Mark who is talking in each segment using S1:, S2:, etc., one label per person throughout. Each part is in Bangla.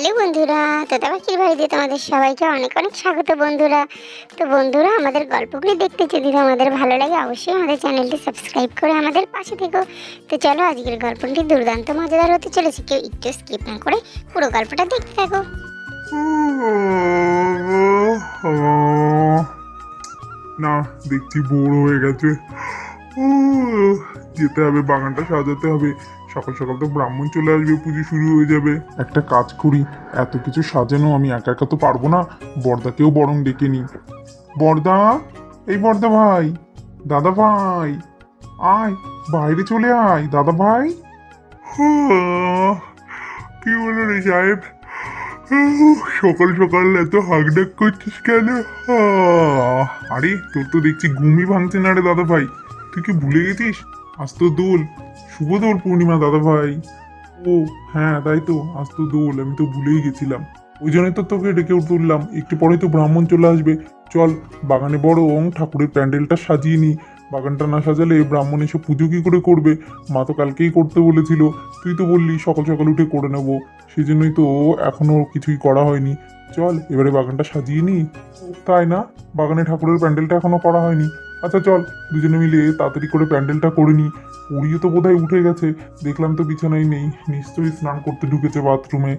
S1: হ্যালো বন্ধুরা তোতা পাখির বাড়িতে তোমাদের সবাইকে অনেক অনেক স্বাগত বন্ধুরা। তো বন্ধুরা, আমাদের গল্পগুলি দেখতে যদি তোমাদের ভালো লাগে, অবশ্যই আমাদের চ্যানেলটি সাবস্ক্রাইব করে আমাদের পাশে থেকো। তো চলো, আজকের গল্পটি দুর্দান্ত মজাদার হতে চলেছে। কেউ একটু স্কিপ না করে পুরো গল্পটা দেখতে থাকো।
S2: না, দেখছি বোর হয়ে গেছে। যেতে হবে, বাগানটা সাজাতে হবে। সকাল সকাল তো ব্রাহ্মণ চলে আসবে, পুজো শুরু হয়ে যাবে। একটা কাজ করি, এত কিছু সাজানো, আমি একা একা তো পারব না, বর্দাকেও বরং ডেকে নি বর্দা, এই বর্দা ভাই, দাদা ভাই, আয়, বাইরে চলে আয়, দাদা ভাই। কি বলো রে সাহেব? সকাল সকাল এত হাঁকডাক করছিস কেন? আরে, তোর তো দেখছি ঘুমই ভাঙছে না রে দাদা ভাই। তুই কি ভুলে গেছিস? আজ তো দোল। শুভ দোল পূর্ণিমা, দাদা ভাই। ও হ্যাঁ তাই তো, আজ তো দোল, আমি তো ভুলেই গেছিলাম। ওই জন্যই তো তোকে ডেকে তুললাম। একটু পরে তো ব্রাহ্মণ চলে আসবে। চল, বাগানে বড় ওং ঠাকুরের প্যান্ডেলটা সাজিয়ে নি বাগানটা না সাজালে ব্রাহ্মণ এসে পুজো কি করে করবে? মা তো কালকেই করতে বলেছিল। তুই তো বললি, সকাল সকাল উঠে করে নেব। সেই জন্যই তো ও এখনও কিছুই করা হয়নি। চল, এবারে বাগানটা সাজিয়ে নি তাই না? বাগানে ঠাকুরের প্যান্ডেলটা এখনও করা হয়নি। আচ্ছা চল, দুজনে মিলে তাড়াতাড়ি করে প্যান্ডেলটা করে নি পড়িও তো বোধহয় উঠে গেছে। দেখলাম তো বিছানায় নেই। নিশ্চয়ই স্নান করতে ঢুকেছে বাথরুমে।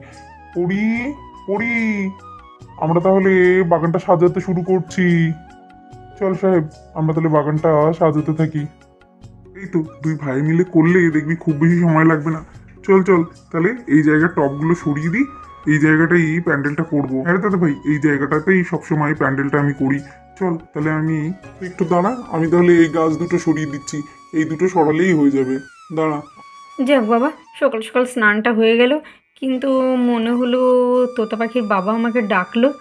S2: পড়ি পড়ি আমরা তাহলে বাগানটা সাজাতে শুরু করছি। চল সাহেব, আমরা তাহলে বাগানটা সাজাতে থাকি। এই তো, দুই ভাই মিলে করলে দেখবি খুব বেশি সময় লাগবে না। চল চল, তাহলে এই জায়গার টপগুলো সরিয়ে দিই। এই জায়গাটাই প্যান্ডেলটা করব। হ্যাঁ দাদা ভাই, এই জায়গাটাতেই সবসময় প্যান্ডেলটা আমি করি। চল, তাহলে আমি একটু দাঁড়া, আমি তাহলে এই গাছ দুটো সরিয়ে দিচ্ছি। এই দুটো সরালেই হয়ে যাবে। দাঁড়া।
S3: যাক বাবা, সকাল সকাল স্নানটা হয়ে গেল, কিন্তু মনে হলো তোতা পাখির বাবা আমাকে ডাকলো।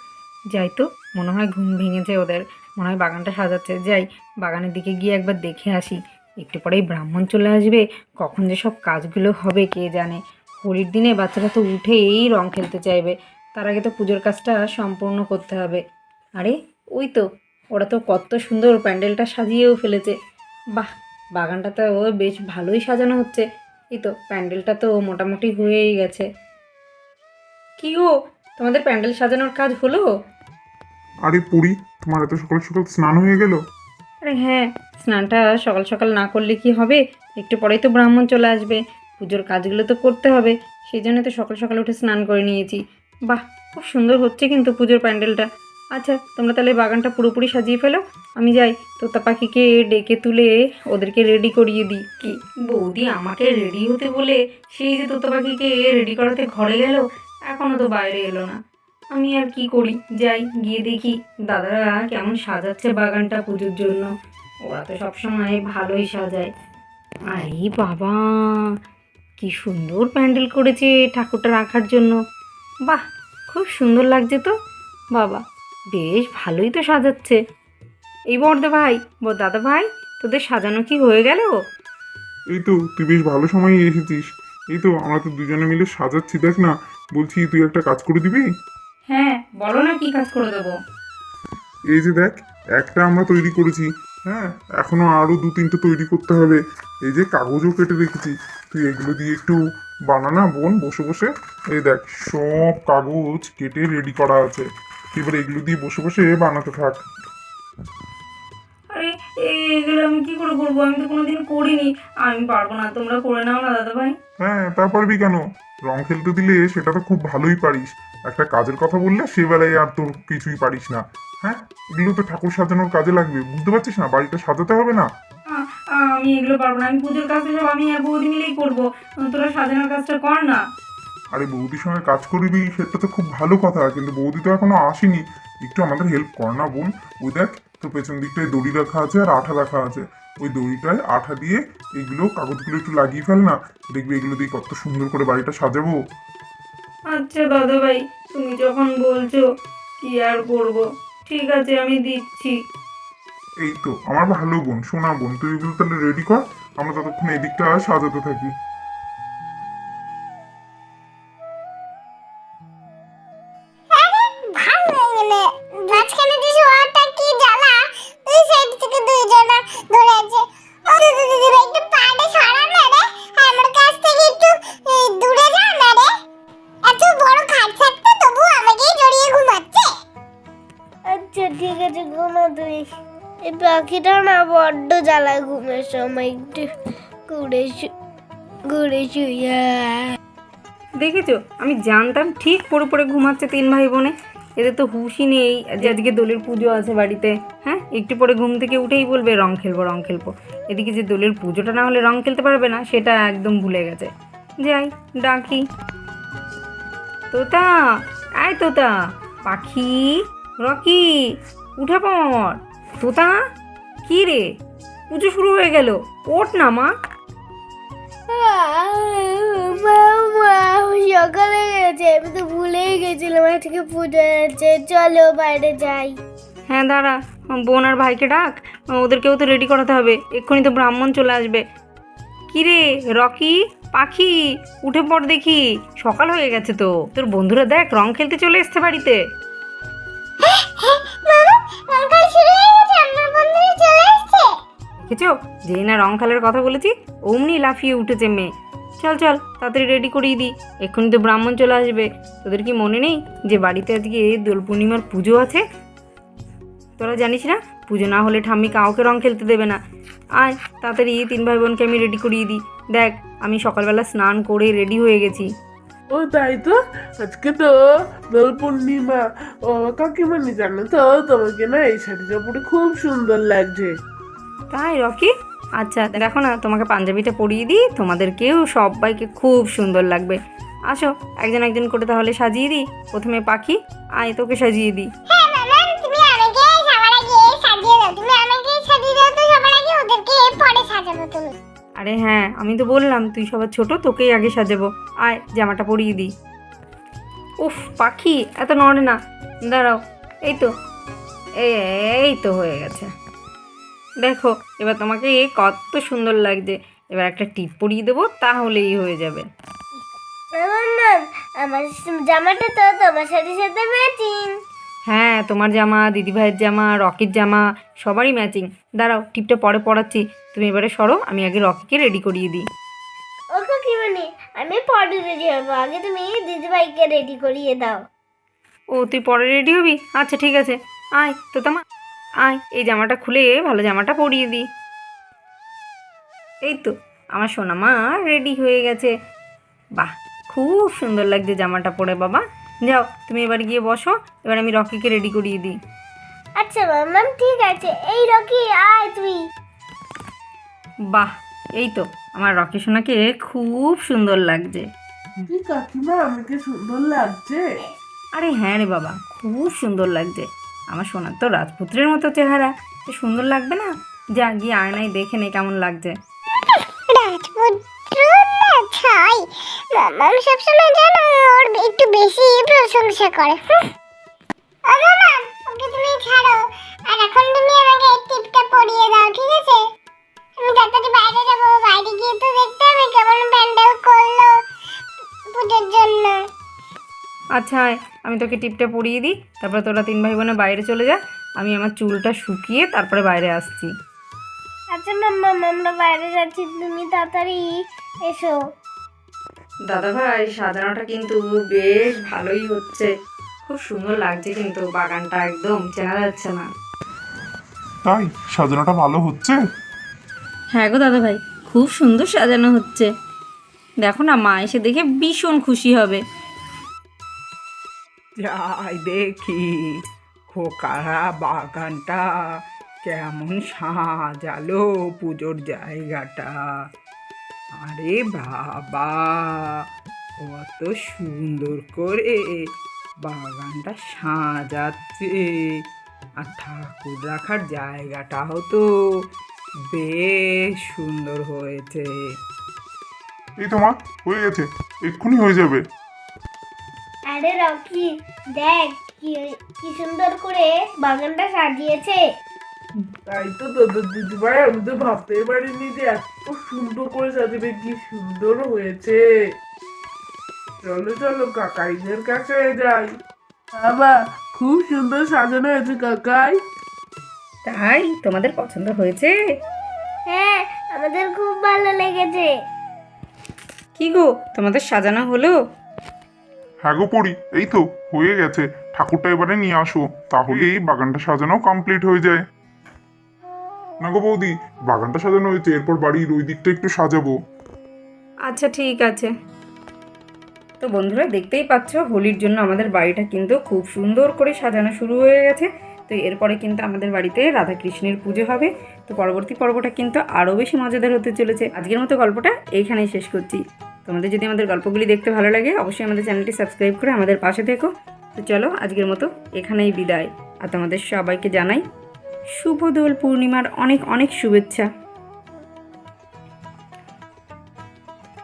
S3: যাই তো, মনে হয় ঘুম ভেঙেছে ওদের, মনে হয় বাগানটা সাজাচ্ছে। যাই, বাগানের দিকে গিয়ে একবার দেখে আসি। একটু পরেই ব্রাহ্মণ চলে আসবে, কখন যে সব কাজগুলো হবে কে জানে। হোলির দিনে বাচ্চারা তো উঠেই রং খেলতে চাইবে, তার আগে তো পুজোর কাজটা সম্পূর্ণ করতে হবে। আরে, ওই তো ওরা তো কত সুন্দর প্যান্ডেলটা সাজিয়েও ফেলেছে। বাহ বাগানটা তো ও বেশ ভালোই সাজানো হচ্ছে। এই তো প্যান্ডেলটা তো মোটামুটি হয়েই গেছে। কি গো তোমাদের প্যান্ডেল সাজানোর কাজ হলো?
S2: আরে পুরি তোমার এত সকাল সকাল স্নান হয়ে গেল?
S3: আরে হ্যাঁ স্নানটা সকাল সকাল না করলে কি হবে? একটু পরেই তো ব্রাহ্মণ চলে আসবে। পুজোর কাজগুলো তো করতে হবে। সেই জন্য তো সকাল সকাল উঠে স্নান করে নিয়েছি। বাহ খুব সুন্দর হচ্ছে কিন্তু পুজোর প্যান্ডেলটা। আচ্ছা তোমরা তাহলে বাগানটা পুরোপুরি সাজিয়ে ফেলো। আমি যাই। তোতা পাখিকে ডেকে তুলে ওদেরকে রেডি করিয়ে দিই। কি? বৌদি আমাকে রেডি হতে বলে সেই যে তোতা পাখিকে রেডি করাতে ঘরে গেল এখনও তো বাইরে এলো না। আমি আর কি করি? যাই, গিয়ে দেখি। দাদারা কেমন সাজাচ্ছে বাগানটা পুজোর জন্য। ওরা তো সবসময় ভালোই সাজায়। আরে বাবা, কি সুন্দর প্যান্ডেল করেছে ঠাকুরটা রাখার জন্য। বাহ, খুব সুন্দর লাগছে তো। বাবা বেশ ভালোই তো সাজাচ্ছে। এই বর্দা ভাই বর দাদা ভাই তোদের সাজানো কি হয়ে গেল?
S2: এই তো তুই বেশ ভালো সময় এসেছিস। এই তো আমরা তো দুজনে মিলে সাজাচ্ছি দেখ না। বলছি তুই একটা কাজ করে দিবি?
S3: হ্যাঁ বলো না কি কাজ করে দেবো।
S2: এই যে দেখ একটা আমরা তৈরি করেছি। হ্যাঁ এখনও আরও দু তিনটে তৈরি করতে হবে। এই যে কাগজও কেটে রেখেছি। তুই এগুলো দিয়ে একটু বানানা বোন বসে বসে। এই দেখ সব কাগজ কেটে রেডি করা আছে। এবার এগুলো দিয়ে বসে বসে বানাতে থাক।
S3: আরে এইগুলো আমি কি করে করব? আমি তো কোনোদিন করিনি। আমি পারব না তোমরা করে নাও না দাদা ভাই
S2: হ্যাঁ তা পারবি কেন? রং খেলতে দিলে সেটা তো খুব ভালোই পারিস। একটা কাজের কথা বললে সে বেলায় আর তোর কিছুই পারিস না। হ্যাঁ এগুলো তো ঠাকুর সাজানোর কাজে লাগবে বুঝতে পারছিস না? বাড়িটা সাজাতে হবে না?
S3: আমি এগুলো পারব না আমি পুজোর কাজটা সব আমি আর বৌদি মিলেই করব। তোরা সাজানোর কাজটা কর না।
S2: আরে বৌদির সঙ্গে কাজ করবি সেটা তো খুব ভালো কথা কিন্তু বৌদি তো এখনও আসেনি। একটু আমাদের হেল্প কর না বোন। ওই দেখ তোর পেছন দিকটায় দড়ি রাখা আছে আর আঠা রাখা আছে। ওই দড়িটায় আঠা দিয়ে এগুলো কাগজগুলো একটু লাগিয়ে ফেল না। দেখবি এগুলো দিয়ে কত সুন্দর করে বাড়িটা সাজাবো।
S3: আচ্ছা দাদা ভাই তুমি যখন বলছো কি আর করব? ঠিক আছে আমি দিচ্ছি।
S2: এই তো আমার ভালো বোন সোনা বোন তুই এগুলো তাহলে রেডি কর। আমরা ততক্ষণ এদিকটা সাজাতে থাকি।
S4: গেছে এই পাখিটা না বড্ড জ্বালায় ঘুমের সময়, একটু ঘুরে ঘুরে
S3: দেখেছ? আমি জানতাম ঠিক পড়ে পড়ে ঘুমাচ্ছে তিন ভাই বোনে। এদের তো হুশই নেই যে আজকে দোলের পুজো আছে বাড়িতে। হ্যাঁ? একটু পরে ঘুম থেকে উঠেই বলবে, রং খেলব রং খেলব। এদিকে যে দোলের পুজোটা না হলে রং খেলতে পারবে না, সেটা একদম ভুলে গেছে। যাই, ডাকি। তোতা, আয় তোতা। পাখি, রকি উঠে পড় তোতা, কি রে? পুজো শুরু হয়ে গেল। ওঠ না, মা।
S4: সকালে গেছে আমি তো ভুলেই গেছিলাম আজকে পুজো আছে চলো বাইরে যাই
S3: হ্যাঁ দাঁড়া। বোন আর ভাইকে ডাক। ওদেরকেও তো রেডি করাতে হবে। এক্ষুনি তো ব্রাহ্মণ চলে আসবে। কি রে, রকি, পাখি? উঠে পড় দেখি। সকাল হয়ে গেছে তো। তোর বন্ধুরা দেখ, রং খেলতে চলে এসছে বাড়িতে। দেখেছ? যেই না রং খেলার কথা বলেছি, অমনি লাফিয়ে উঠেছে মেয়ে। চল চল, তাড়াতাড়ি রেডি করিয়ে দিই। এক্ষুনি তো ব্রাহ্মণ চলে আসবে। তোদের কি মনে নেই যে বাড়িতে আজকে দোল পূর্ণিমার পুজো আছে? তোরা জানিস না, পুজো না হলে ঠাম্মি কাউকে রং খেলতে দেবে না। আয়, তাড়াতাড়ি তিন ভাই বোনকে আমি রেডি করিয়ে দিই। দেখ, আমি সকালবেলা স্নান করে রেডি হয়ে গেছি।
S5: ও, তাই তো? আজকে তো দোল পূর্ণিমা। ও কাকিমানি জানো তো, তোমাকে না এই শাড়িটা পরে খুব সুন্দর লাগছে।
S3: তাই রকি? আচ্ছা দেখো না তোমাকে পাঞ্জাবিটা পরিয়ে দিই। তোমাদেরকেও সবাইকে খুব সুন্দর লাগবে। আসো একজন একজন করে তাহলে সাজিয়ে দিই। প্রথমে পাখি আয় তোকে সাজিয়ে দিই।
S1: হ্যাঁ
S3: আরে হ্যাঁ আমি তো বললাম তুই সবার ছোট তোকেই আগে সাজাবো। আয় জামাটা পরিয়ে দিই। উফ পাখি এত নড়ে না। দাঁড়াও এই তো। এই তো হয়ে গেছে। দেখো এবার তোমাকে এ কত সুন্দর লাগছে। এবার একটা টিপ পরিয়ে দেবো তাহলেই হয়ে যাবে।
S4: আমার জামাটা তো তোমার সাথে সাথে ম্যাচিং
S3: হ্যাঁ তোমার জামা দিদিভাইয়ের জামা রকির জামা সবারই ম্যাচিং দাঁড়াও টিপটা পরে পড়াচ্ছি তুমি এবারে সরো আমি আগে রকিকে রেডি করিয়ে দিই।
S4: ও কাকিমানি আমি পরে রেডি হব। আগে তুমি দিদিভাইকে রেডি করিয়ে দাও।
S3: ও তুই পরে রেডি হবি? আচ্ছা ঠিক আছে। আয় তো তোমা আয় এই জামাটা খুলে ভালো জামাটা পরিয়ে দিই। এই তো আমার সোনা মা রেডি হয়ে গেছে। বাহ খুব সুন্দর লাগছে জামাটা পরে বাবা। যাও তুমি এবার গিয়ে বসো এবার আমি রকিকে রেডি করিয়ে দিই।
S4: আচ্ছা মামাম ঠিক আছে। এই রকি আয় তুই।
S3: বাহ এই তো আমার রকি সোনাকে খুব সুন্দর লাগছে।
S5: কি কাকিমা আমাকে সুন্দর লাগছে।
S3: আরে হ্যাঁ রে বাবা খুব সুন্দর লাগছে। আমার সোনার তো রাজপুত্রের মতো চেহারা। সুন্দর লাগবে না? যা গিয়ে আয়নায় দেখে নে কেমন লাগছে।
S1: রাজপুত্র না ছাই মামাম সবসময় জানো ওর একটু বেশি প্রশংসা করে। হুঁ। ও মামাম ওকে তুমি ছাড়ো। আর এখন তুমি আমাকে এই টিপটা পরিয়ে দাও ঠিক আছে? আমি তাড়াতাড়ি বাইরে যাব বাইরে গিয়ে তো দেখতে হবে কেমন প্যান্ডেল করল পুজোর জন্য।
S3: আচ্ছা আমি তোকে টিপটা পরিয়ে দিই তারপরে তোরা তিন ভাই বোনে বাইরে চলে যা আমি আমার চুলটা শুকিয়ে তারপরে বাইরে আসছি।
S4: আচ্ছা মাম্মাম আমরা বাইরে যাচ্ছি তুমি তাড়াতাড়ি এসো।
S3: দাদা ভাই সাজানোটা কিন্তু বেশ ভালোই হচ্ছে। খুব সুন্দর লাগছে কিন্তু বাগানটা একদম চেনা যাচ্ছে না।
S2: তাই সাজানোটা ভালো হচ্ছে?
S3: হ্যাঁ গো দাদা ভাই খুব সুন্দর সাজানো হচ্ছে। দেখো না মা এসে দেখে ভীষণ খুশি হবে।
S6: যাই দেখি খোকারা বাগানটা কেমন সাজালো পুজোর জায়গাটা। আরে বাবা, কত সুন্দর করে বাগানটা সাজাচ্ছে। আর ঠাকুর রাখার জায়গাটাও তো বেশ সুন্দর হয়েছে।
S2: এই তোমার হয়ে গেছে। এক্ষুনি হয়ে যাবে।
S4: আরে রকি দেখ কি কি সুন্দর করে বাগানটা সাজিয়েছে।
S5: তাই তো দাদা দিদিভাই আমি তো ভাবতেই পারিনি যে এত সুন্দর করে সাজাবে কি সুন্দর হয়েছে। চলো চলো কাকাইদের কাছে যাই। বাবা খুব সুন্দর সাজানো হয়েছে কাকাই।
S3: তাই? তোমাদের পছন্দ হয়েছে?
S4: হ্যাঁ আমাদের খুব ভালো লেগেছে।
S3: কি গো তোমাদের সাজানো হলো?
S2: হ্যাঁ গো পড়ি, এই তো, হয়ে গেছে। ঠাকুরটা এবারে নিয়ে আসো, তাহলে এই বাগানটা সাজানো কমপ্লিট হয়ে যায়। না গো বৌদি, বাগানটা সাজানো হয়েছে, এরপর বাড়ির ওই দিকটা একটু সাজাবো।
S3: আচ্ছা ঠিক আছে। তো বন্ধুরা, দেখতেই পাচ্ছ, হোলির জন্য আমাদের বাড়িটা কিন্তু খুব সুন্দর করে সাজানো শুরু হয়ে গেছে। তো এরপরে কিন্তু আমাদের বাড়িতে রাধাকৃষ্ণের পুজো হবে। তো পরবর্তী পর্বটা কিন্তু আরও বেশি মজাদার হতে চলেছে। আজকের মতো গল্পটা এইখানেই শেষ করছি। তোমাদের যদি আমাদের গল্পগুলি দেখতে ভালো লাগে, অবশ্যই আমাদের চ্যানেলটি সাবস্ক্রাইব করে আমাদের পাশে থেকো। তো চলো, আজকের মতো এখানেই বিদায়। আর তোমাদের সবাইকে জানাই, শুভ দোল পূর্ণিমার অনেক অনেক শুভেচ্ছা।